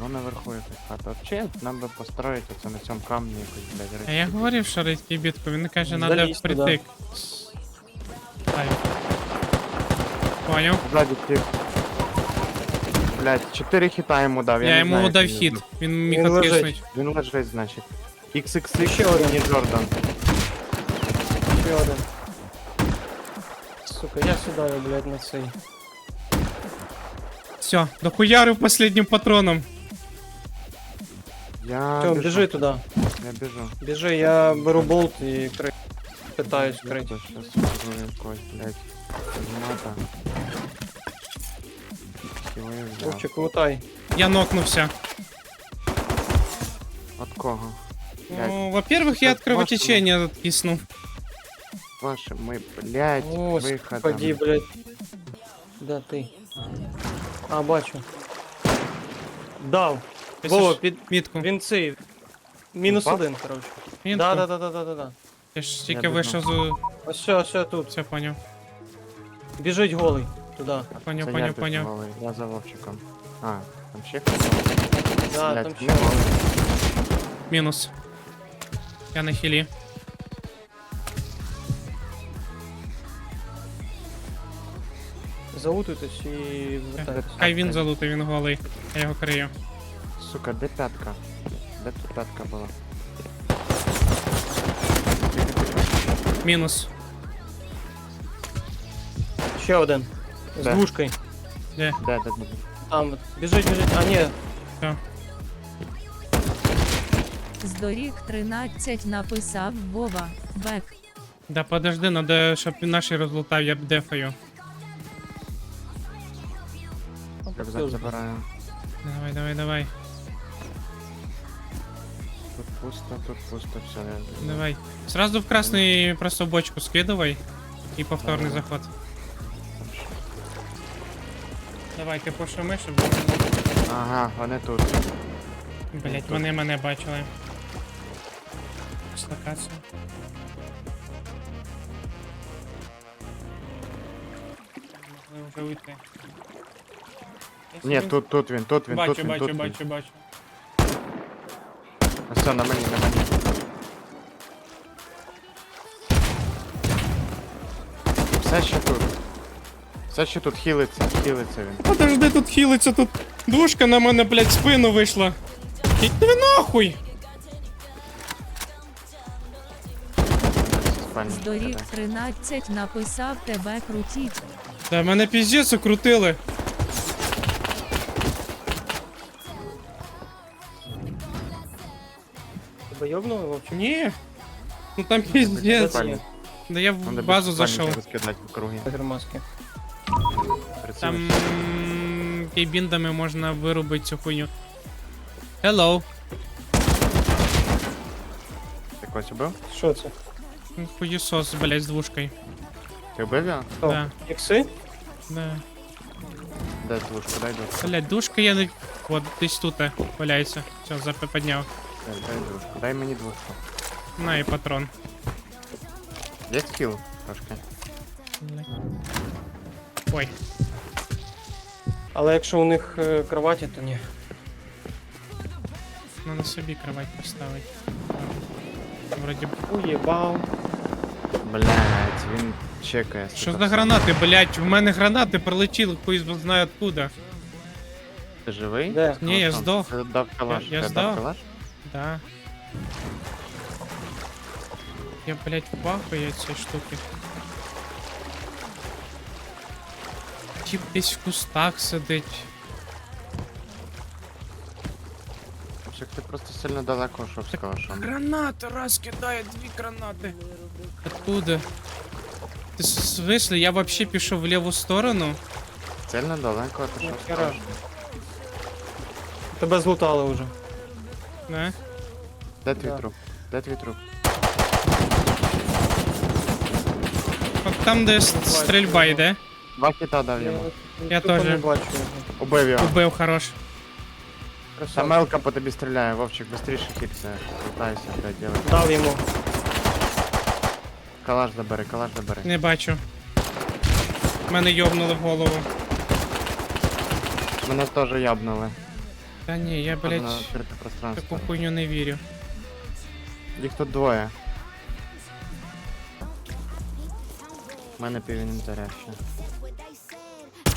Ну наверху якась хата. Вообще, нам би построїти оце на цьому камні якось, блядь, А речі. я говорив, що рейдький бітку, він каже, надо Залізь туди. впритик. Ай. Поняв. Ззаді ті. Блядь, 4 хіта йому дав, я, Я не йому знаю, дав як він хід, зробив. він міг Він лежить. откиснуть. Він лежить, значить. XX Ще один. не Джордан. Ще один. Сука, я сідаю, блядь, на цей. Все, дохуярив последнім патроном. Я Тьом, біжу. біжи туди. Я біжу. Біжи, я беру болт і кри... питаюсь Я крити. тут щас виберу якогось, блядь. Змата. Хілою взяв. Вовчик, лутай. Я нокнувся. От кого? Блядь, Ну, во-первых, я Так, от кровотечения откиснув. Ваше, ми, блядь, Господи, виходом. блядь. Де ти? А, бачу. Вова, під... Мітку. він цей. Мінус Упав? один, коротше. Мітку. Да, да, да, да, да, да, да. Я ж тільки Я вийшов з... Ось все, все тут. Все, поняв. Біжить голий. Туди. Поняв, Це поняв, я поняв. підвалив, Я за Вовчиком. А, там ще хтось? Да, там ще. Мінус. Я на хілі. Заутуйтесь і вертайтесь. Хай він залутий, він голий. Я його крию. Сука, де п'ятка? Де тут п'ятка була? Мінус. Ще один. З Де? двушкою. Де? Де, де, де? Там, от. біжить, біжить. А, ні. Все. Здорік 13 написав Вова. Бек. Да подожди, надо, щоб він наші розлутав, я б дефаю. Рюкзак забираю. Давай, давай, давай Тут пусто, тут пусто, все. Я... Давай. Сразу в красный просто бочку скидывай. И повторный Давай. заход. Давай, ти пошумиш, щоб... Ага, вони тут. Блять, вони мене бачили. Дислокація. Можливо вже уйти. Якщо Ні, він- тут, тут він, тут він, Бачу, тут він, бачу, тут він. бачу, бачу. Все, на мені, на мені. Все ще тут. Все ще тут хілиться, хілиться він. Подожди, тут хилиться, тут душка на мене, блять, спину вийшла. Іди нахуй! Здорік піде. 13 написав тебе крутіть. Та мене піздець окрутили. Тебе йобнули, Вовчик? Ні. Ну там. Спальня. Да я Надо в базу круги. Гермаски. Там кейбіндами можна вирубити цю хуйню. Hello. Ти когось убив? Що це? Хуєсос, блять, з двушкою. Ти вбив його? Да. Ікси? Да. Де двушку, дай двушку. Блять, душка я не. Вот десь тут валяється. Все, запи підняв. Дай, дай двушку. Дай мені двушку. На і патрон. Є скіл трошки. Ой. Але якщо у них е, кроваті, то ні. Надо собі кровать поставити. Вроді б. Уєбав. Блять, він чекає. Що сука, за гранати, блять? В мене гранати прилетіли, хуй знає откуда. Ти живий? Де? Ні, я здох. Ти дав калаш. Я- я Ти здох. калаш? Да. Я, блядь, пахаю цієї штуки. Тип десь в кустах сидить. Чек, ти просто сильно далеко йшов з калашом. Гранати раз кидає, дві гранати. Откуда? Ти в смысле, я вообще пішов в ліву сторону? Сильно далеко, а ти що з Тебе злутали вже. Да? Де твій Да. труп? Де твій труп? От там, де с- стрільба йде. Два хіта дав йому. Я тупо теж. не бачу його. Убив його. Убив хорош. Красавчик. мелка по тобі стріляє, Вовчик, быстріше хілься. Питайся, блядь, делай. Дав йому. Калаш забери, калаш забери. Не бачу. Мене йобнули в голову. Мене теж ябнули. Та ні, я, Блять. блядь, відкрите пространство. таку хуйню не вірю. Їх тут двоє. У мене пів інвентаря ще.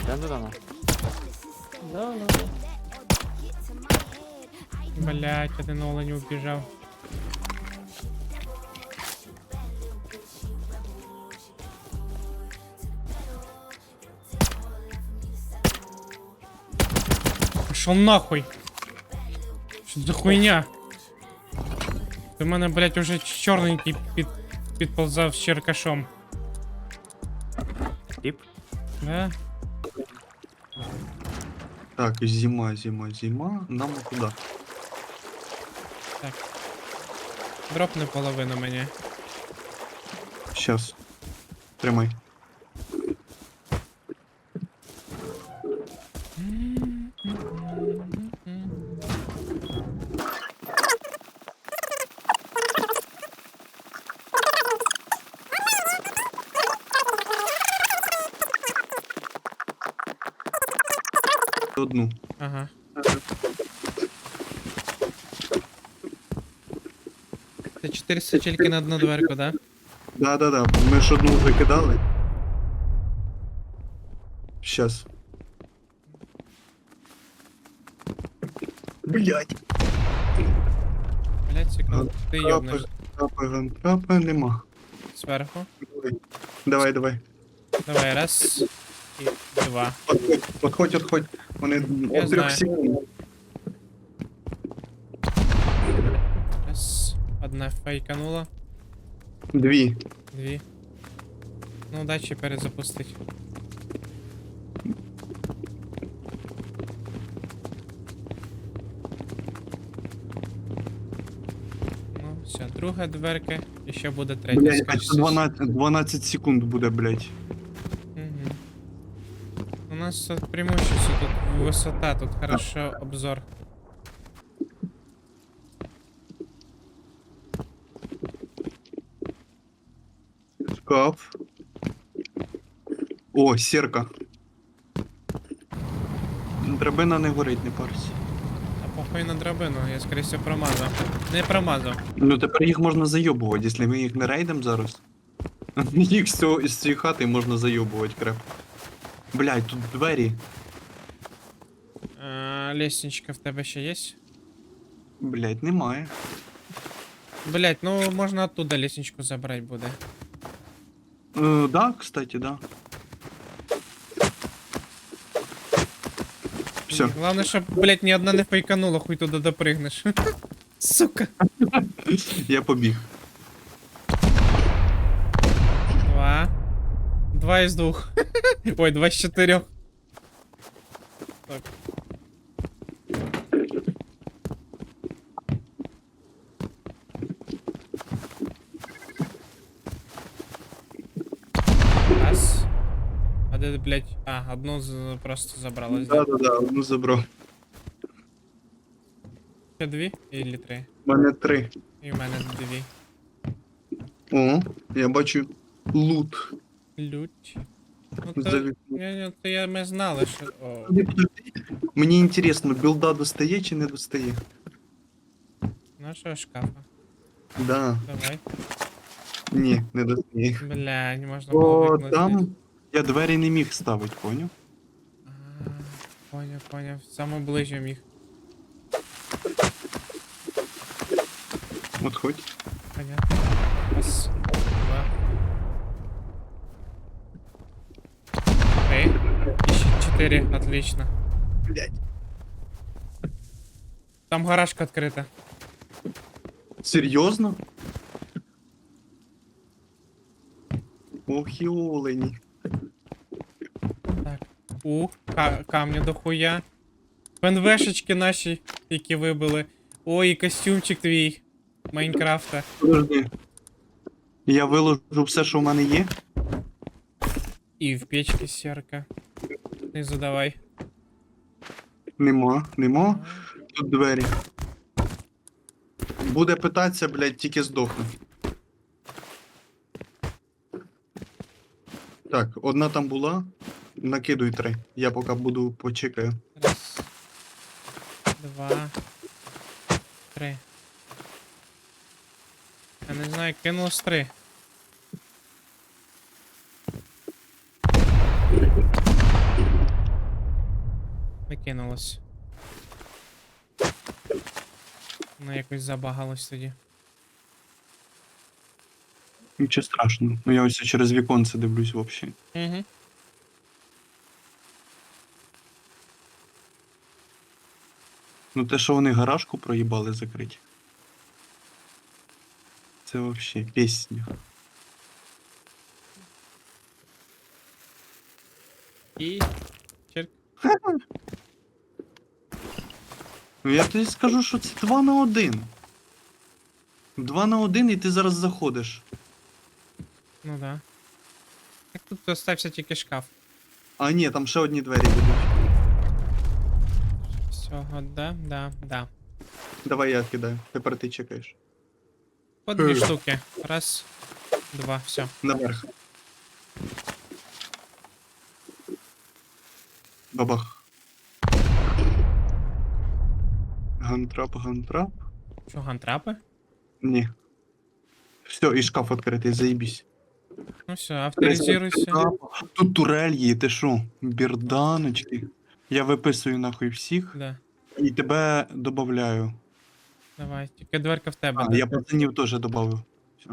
Йдемо додому? Да, да, да. Блять, один олень убіжав. Шо нахуй? Що за хуйня? Ти в мене, блять, уже чорненький під, підползав з черкашом. Тіп? Да? Так, зима, зима, зима. Нам куда? Дропни половину мені. Сейчас. Тримай. Одну. Ага. Це 400 тільки на одну дверку, да? Да-да-да, ми ж одну викидали. Щас. Блять. Блять, секунду. Ти йобнеш Трапа, трапа, трапа нема. зверху. Давай, давай. Давай, раз. І два. Отходь, отходь, отходь. Вони Я знаю. секунд. Раз. Одна фейканула. Дві. Дві. Ну, удачі перезапустить. Ну, все, друга дверка. І ще буде третя. Блять, скоріше це 12, 12 секунд буде, блять. Нас преимущество, тут высота, тут хорошо обзор. Шкаф. О, сірка. Драбина не горить, не парся. А похуй на драбину, я скоріше всього промазав. Не промазав. Ну тепер їх можна зайобувати, якщо ми їх не рейдемо зараз. Їх з цієї хати можна зайобувати крепко. Блять, тут двері. А, лестничка в тебе ще є? Блять, немає. Блять, ну можна оттуда лестничку забрати буде. Е, да, кстати, да. Все. Главное, щоб, блять, ні одна не фейканула, хуй туди допригнеш. Сука. Я побіг. Два. Два із двох. Ой, два з чотирьох. Так. Раз. А де, блядь? А, одну з- просто забралась. Да, да, да, одну забрав. Ще дві? Ілі три? У мене три. І в мене дві. О, я бачу лут. Лють. Ну За то, вікном. ні, я, ми знали, що... О. Мені інтересно, білда достає чи не достає? нашого шкафа. Да. Давай. Ні, не достає. Бля, не можна було О, вікно там я двері не міг ставити, поняв? А, Поняв, поняв. Саме ближче міг. От хоть. Понятно. 4, отлично. Блять. Там гаражка открыта. Серьезно? Ох, і олені. Так. У, ка камня дохуя. ПНВшечки наши які вибили. Ой, костюмчик твій. Майнкрафта. Я виложу все, що в мене є. І в печке серка. Не задавай. Нема, нема. Тут двері. Буде питатися, блядь, тільки здохне. Так, одна там була. Накидуй три. Я поки буду почекаю. Раз. два, три. Я не знаю, кинулось три. Кинулось. Ну, якось забагалось тоді. Нічого страшного. Ну я ось через віконце дивлюсь взагалі. Угу. Ну те, що вони гаражку проїбали закрити. Це взагалі пісня. І. Черк. Ну я тобі скажу, що це 2 на 1. 2 на 1 і ти зараз заходиш. Ну да. Так тут остався тільки шкаф. А ні, там ще одні двері будуть. Всього, да, да, да. Давай я кидаю. Тепер ти чекаєш. По дві Е. штуки. Раз, два, все. Наверх. Бабах. Гантрап, гантрап. Що, гантрапи? Ні. Все, і шкаф відкритий, заїбісь. Ну все, авторизируйся. Тут турель є, ти що? Бірданочки. Я виписую нахуй всіх Да. і тебе добавляю. Давай, тільки дверка в тебе. А, да. я пацанів теж добавив. Все.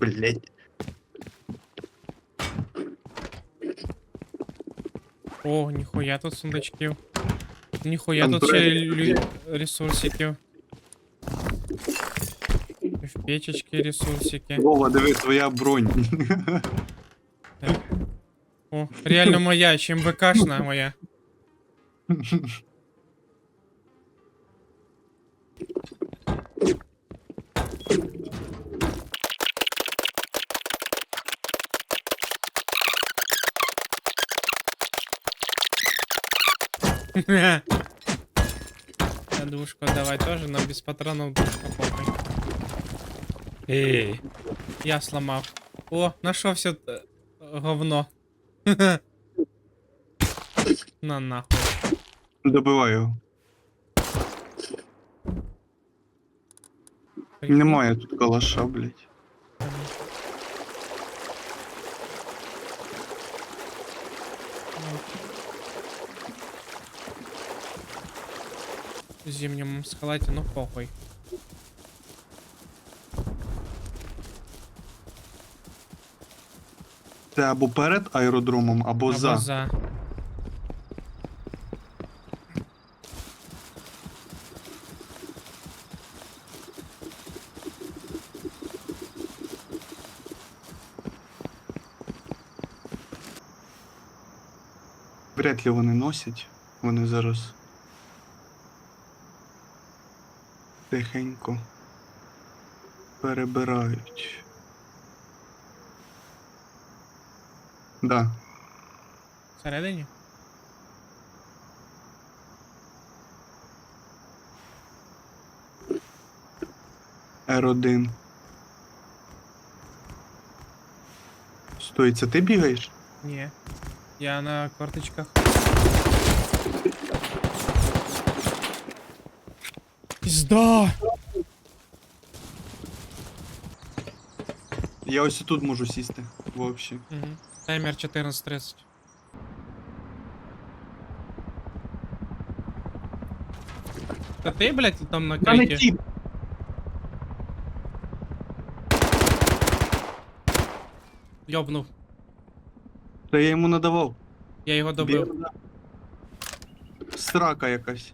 Блять. О, ніхуя тут сундучків. Ніхуя Там тут ще турелі. лю- ресурсиків. В печечки ресурсики. Вова, диви, твоя бронь. О, реально моя, чим ВКшна моя. А душку давай тоже, но без патронов душка похуй. Эй, я сломал. О, нашел все говно. На нахуй. Добиваю його. Немає тут калаша, блять. В зимнем скалате, ну похуй. Це або перед аеродромом, або, Або за. за. Вряд ли вони носять. Вони зараз. Тихенько. Перебирають. Да. Всередині? R1. Стой, це ти бігаєш? Ні. Я на карточках. Пізда! Я ось тут можу сісти. Вообще. Угу. Таймер 14.30. Та ти, блядь, там на Та не крейті? тіп! Йобнув. Та я йому надавав. Я його добив. Бірда. Срака якась.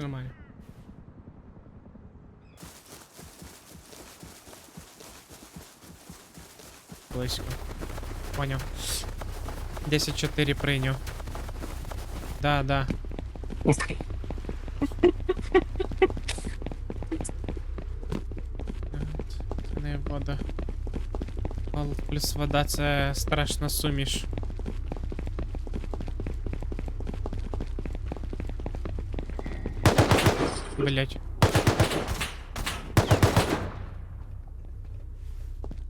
Нормально. Близько. Поняв. 10-4 прийняв. Да, да. Не вода. Плюс вода це страшна суміш. Блять.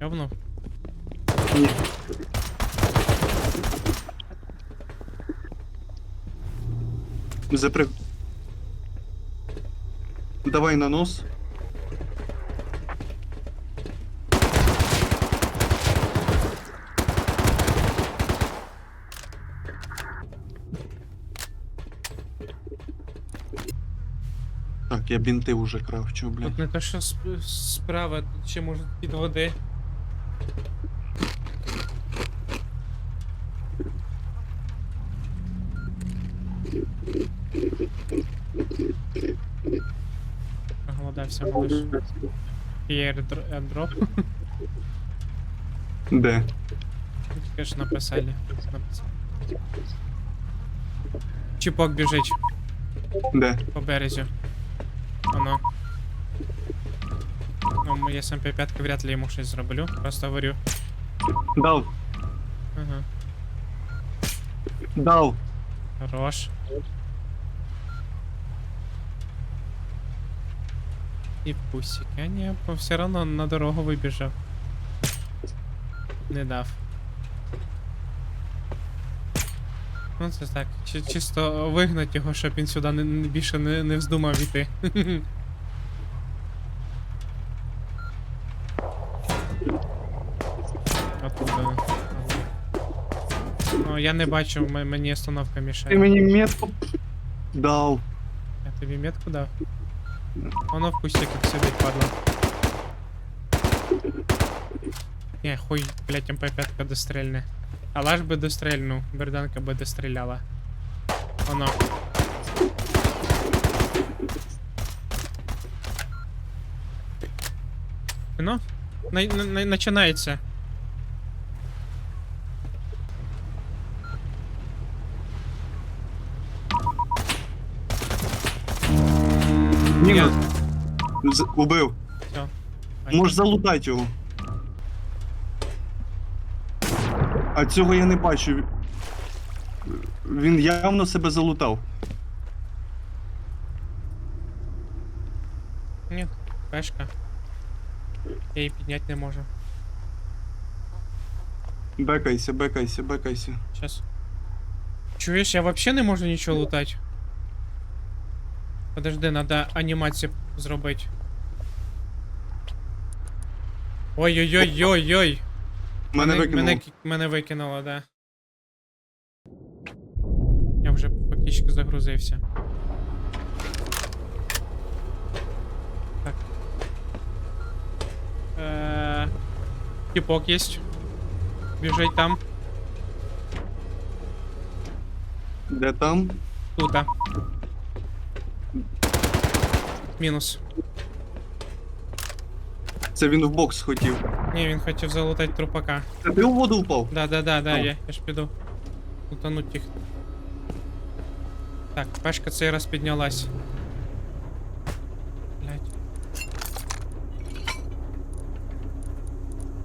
Говно. Запрыг. Давай на нос. Я бінти уже крафчу, блядь. Тут не те, що сп- справа, тут ще може під води. Проголодався малиш. Є airdro- airdrop. Де? Тільки ж написали. написали. Чіпок біжить Де? по березі. Оно. Ну, моє СМП-5 вряд ли йому щось зроблю. Просто говорю. Дав. Ага. Дав. Хорош. І пусик. А ні, бо все одно на дорогу вибіжав. Не дав. Ну це так. Чи, чисто вигнать його, щоб він сюди не, більше не, не вздумав іти. Оттуда. Ну, я не бачу, м- мені остановка Ти мішає. мені метку дав. Я тобі метку дав? Воно в кустиках сидить, падла. Не, хуй, блять, МП5 дострельне. Але ж би дострельнув, берданка би достріляла. Воно. Ну, на, на, на, начинається. Мінус. З- Убив. Все. Можеш залутати його. А цього я не бачу. Він явно себе залутав. Ні, пешка. Я її підняти не можу. Бекайся, бекайся, бекайся. Сейчас. Чуєш, я вообще не можу нічого лутати. Подожди, надо анімацію зробити. Ой-ой-ой-ой-ой. Мене мене, викинуло. ки- мене викинуло, да. Я вже фактично загрузився. Так. Е, Тіпок єсть. Біжить там. Де там? Тута. Мінус. Це він в бокс хотів. Ні, він хотів залутати трупака. Це ти у воду впав? Да, да, да, да, Ау. я, я ж піду. Лутануть їх. Так, пешка цей раз піднялась. Блять.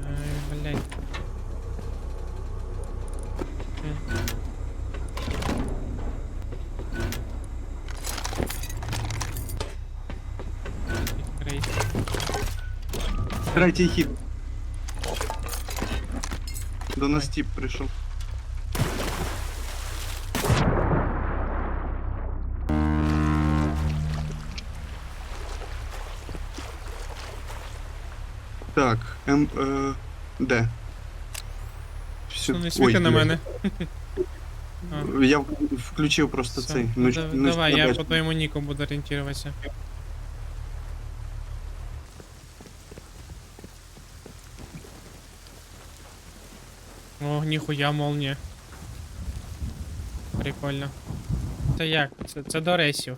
Ай, блять. Е. Відкрийте. Третій хід. До нас тіп прийшов. Так, М. Е, де? Всю- Ну не світи Ой, на мене. А. Я включив просто Всё, цей. ну, Ну, ну, давай, я по твоему нику буду ориентироваться. О, ніхуя молния. Прикольно. Це як? Це, це до рейсів.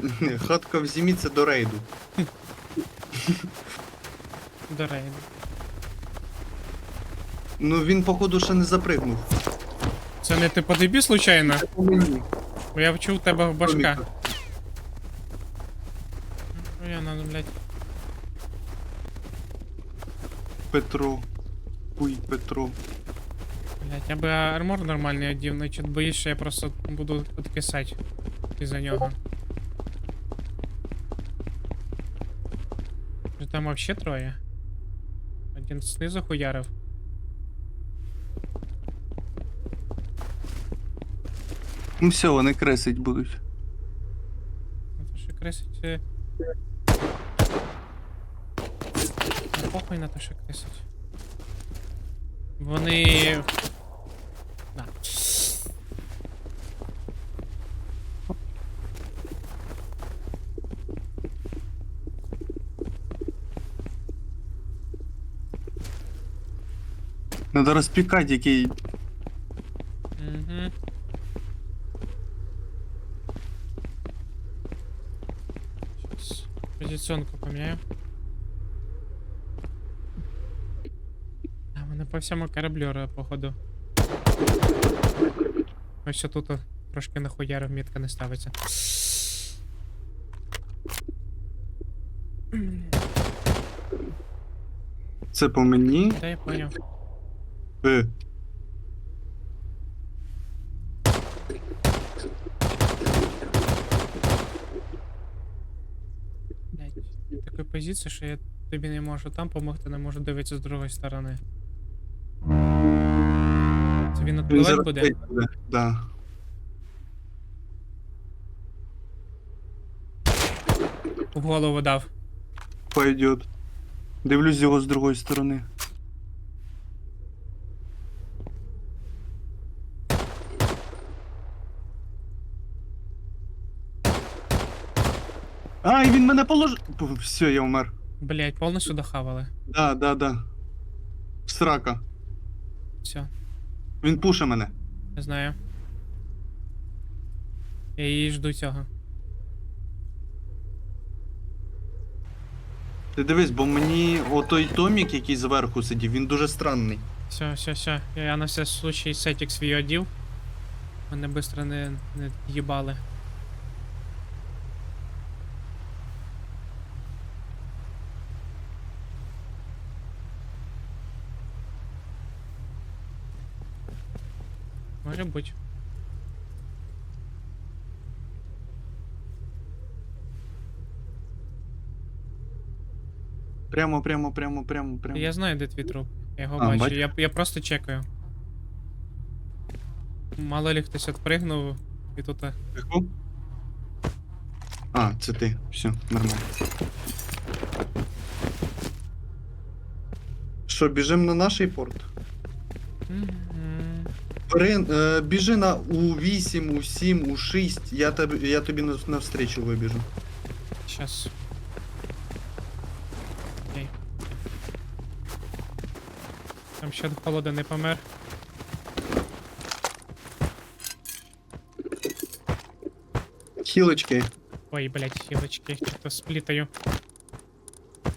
Хатка в зимі це до рейду. До рейду. Ну він, походу, ще не запригнув. Це не ти по тобі случайно? Бо я вчув тебе в башка. Ну я надо, блядь. Петро. Хуй Петро. Блядь, я би армор нормальний одів, значить боюсь, що я просто буду откисати із-за нього. Там вообще троє. Один знизу хуярив. Ну все, вони кресить будуть. Ну то що кресить. е, ну, Похуй на те, що кресить. Вони. Да. Надо розпікати, який. Угу. Сейчас позиционку поміняю. По всьому кораблю, походу. Ось тут трошки нахуярив, мітка не ставиться. Це по мені. Та я поняв. Е. Такої позиції, що я тобі не можу там помогти, не можу дивитися з другої сторони. Він відпливати буде? Да. В голову дав. Пойдет. Дивлюсь його з другої сторони. Ай, він мене положив. Все, я вмер. Блять, повністю дохавали. Да, да, да. Срака. Все, Він пуше мене. не знаю. Я її жду цього. Ти дивись, бо мені отой Томік, який зверху сидів, він дуже странний. Все, все, все. Я на все случай сетік свій одів. Мене швидко не, не їбали. Може бути. Прямо, прямо, прямо, прямо, прямо. Я знаю, де твій труп. Я його А, бачу. бачиш? Я, я просто чекаю. Мало ли хтось відпригнув і тут. е. А, це ти. Все, нормально. Що, біжимо на наш порт? мгм. Бери, е, біжи на У8, У7, У6, я, тобі, я тобі нав- навстрічу вибіжу. Сейчас. Окей. Там ще холода не помер. Хілочки. Ой, блять, хілочки, что-то сплітаю.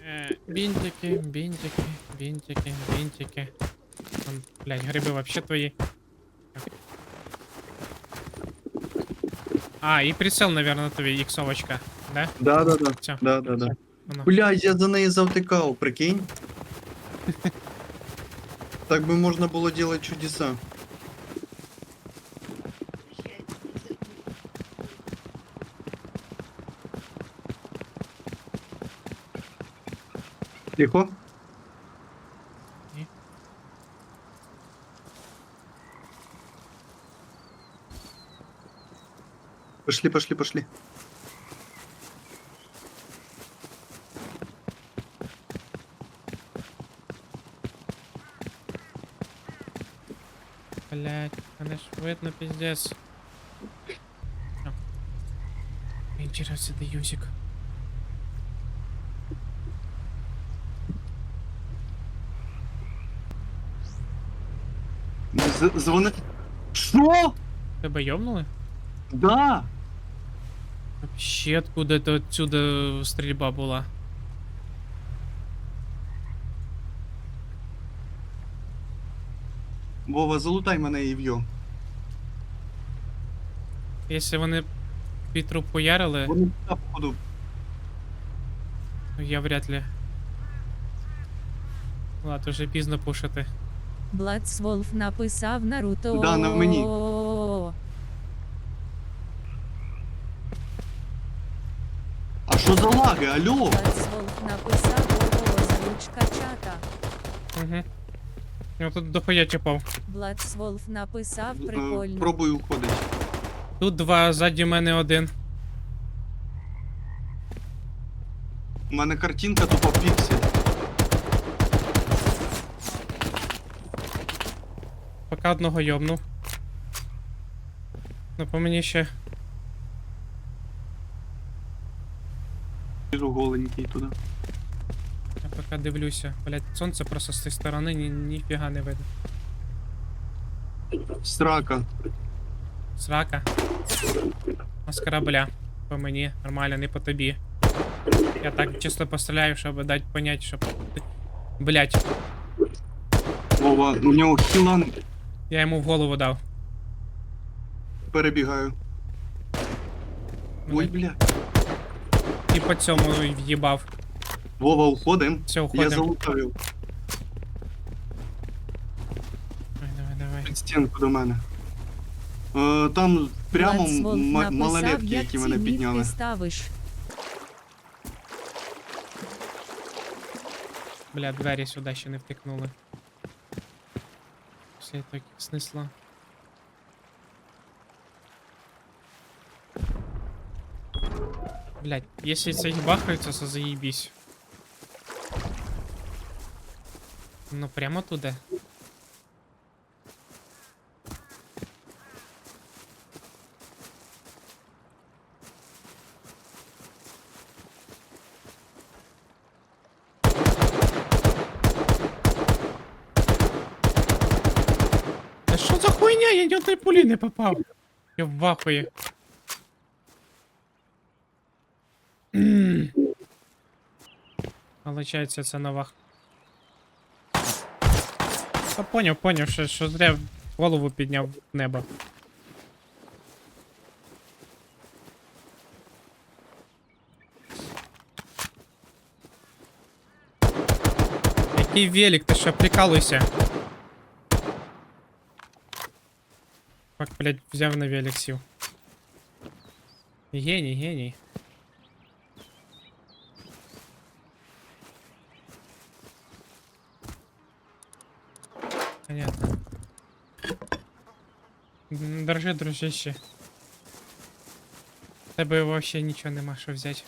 Е, бінтики, бінтики, бінтики, бінтики. Там, блять, гриби вообще твої. А, і прицел, наверное, твій іксовочка, да? Да, да, да. Всё. Да, да, да. Воно. Бля, я за неї завтикав, прикинь. Так би можна було делать чудеса. Тихо. Пошли, пошли, пошли. Блять, мене ж видно пиздец. Інтересно, де юзик. З- Дзвони. Що? Тебе йобнули? Да. Вообще откуда то отсюда стрільба була? Вова, залутай мене і в'йо. Якщо вони під труп поярили, Вони та, походу. я вряд ли. Ладно, вже пізно пушити. Бладсволф написав Наруто. Да, на мені. А що за лаги? Алло? Написав чата. Угу. Я тут дохуя чіпав. Бладсволф написав Е, прикольно. Пробую уходити. Тут два, ззаді мене один. У мене картинка тупо піксель. Поки одного йобнув. Ну по мені ще. Біжу голенький туди. Я поки дивлюся. Блять, сонце просто з цієї сторони ні, ніфіга не видно. Срака. Срака. А з корабля. По мені, нормально, не по тобі. Я так чисто постріляю, щоб дати понять, щоб. Блять, Вова, у нього хілан я йому в голову дав. перебігаю. Ой, бля. І по цьому в'їбав. Вова, уходим. Все, уходим. Я залутаю Давай, давай, давай. під стінку до мене. Е, там прямо м- написав, малолетки, як які ці мене підняли. ставиш. Бля, двері сюди ще не втикнули. Все так снесло. Блять, если це їх бахаються, то заебись. Ну прямо туди. Да що за хуйня? Я ні одної пулі не попав. Я в вахуї. М. Получається, це на вах. Та поняв, поняв, що, що зря голову підняв в небо. Який велик, ти що, прикалуйся? Как, блядь, взяв на велик сів. Геній, геній. Понятно. М, Держи, дружище. Тебе вообще нічого нема що взяти.